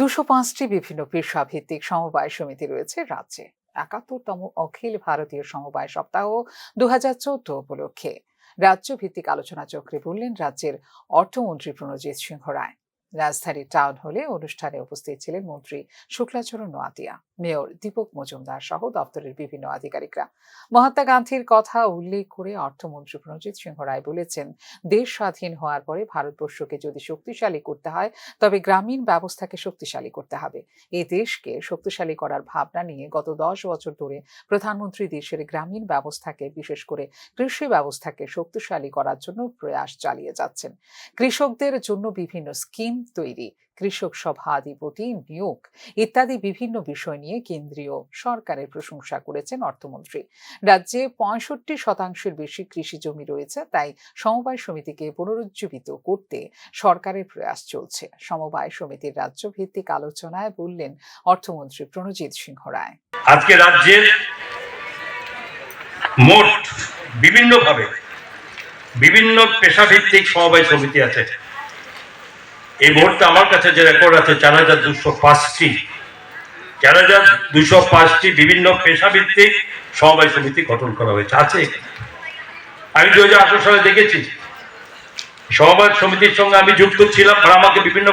দুশো পাঁচটি বিভিন্ন পেশাভিত্তিক সমবায় সমিতি রয়েছে রাজ্যে। একাত্তরতম অখিল ভারতীয় সমবায় সপ্তাহ দু হাজার চোদ্দ উপলক্ষে। রাজ্য ভিত্তিক আলোচনা চক্রে বললেন রাজ্যের অর্থমন্ত্রী প্রণজিৎ সিংহ রায়। রাজধানীর টাউন হলে অনুষ্ঠানে উপস্থিত ছিলেন মন্ত্রী শুক্লাচরণ নোয়াতিয়া। মেয়র দীপক মজুমদার সহ দপ্তরের বিভিন্ন আধিকারিকরা। মহাত্মা গান্ধীর কথা উল্লেখ করে অর্থমন্ত্রী প্রণজিৎ সিংহ রায় বলেছেন, দেশ স্বাধীন হওয়ার পরে ভারতবর্ষকে যদি শক্তিশালী করতে হয়, তবে গ্রামীণ ব্যবস্থাকে শক্তিশালী করতে হবে। এই দেশকে শক্তিশালী করার ভাবনা নিয়ে গত দশ বছর ধরে প্রধানমন্ত্রী দেশের গ্রামীণ ব্যবস্থাকে, বিশেষ করে কৃষি ব্যবস্থাকে শক্তিশালী করার জন্য প্রয়াস চালিয়ে যাচ্ছেন। কৃষকদের জন্য বিভিন্ন স্কিম তৈরি। কৃষক সভা সভাধিপতি নিয়োগ ইত্যাদি বিভিন্ন বিষয় নিয়ে কেন্দ্রীয় সরকারের প্রশংসা করেছেন অর্থমন্ত্রী। রাজ্যে পঁয়ষট্টি শতাংশের বেশি কৃষি জমি রয়েছে, তাই সমবায় সমিতিকে পুনরুজ্জীবিত করতে সরকারের প্রয়াস চলছে। সমবায় সমিতির রাজ্য ভিত্তিক আলোচনায় বললেন অর্থমন্ত্রী প্রণজিৎ সিংহ রায়। আজকে রাজ্যের মোট বিভিন্নভাবে বিভিন্ন পেশাভিত্তিক সমবায় সমিতি আছে। এই মুহূর্তে আমার কাছে যে রেকর্ড আছে চার হাজার দুশো পাঁচটি। চার হাজার দুশো পাঁচটি বিভিন্ন পেশাভিত্তিক সমবায় সমিতি গঠন করা হয়েছে। আছে। আমি দু হাজার আঠারো সালে দেখেছি। সমবায় সমিতির সঙ্গে আমি যুক্ত ছিলাম আমাকে বিভিন্ন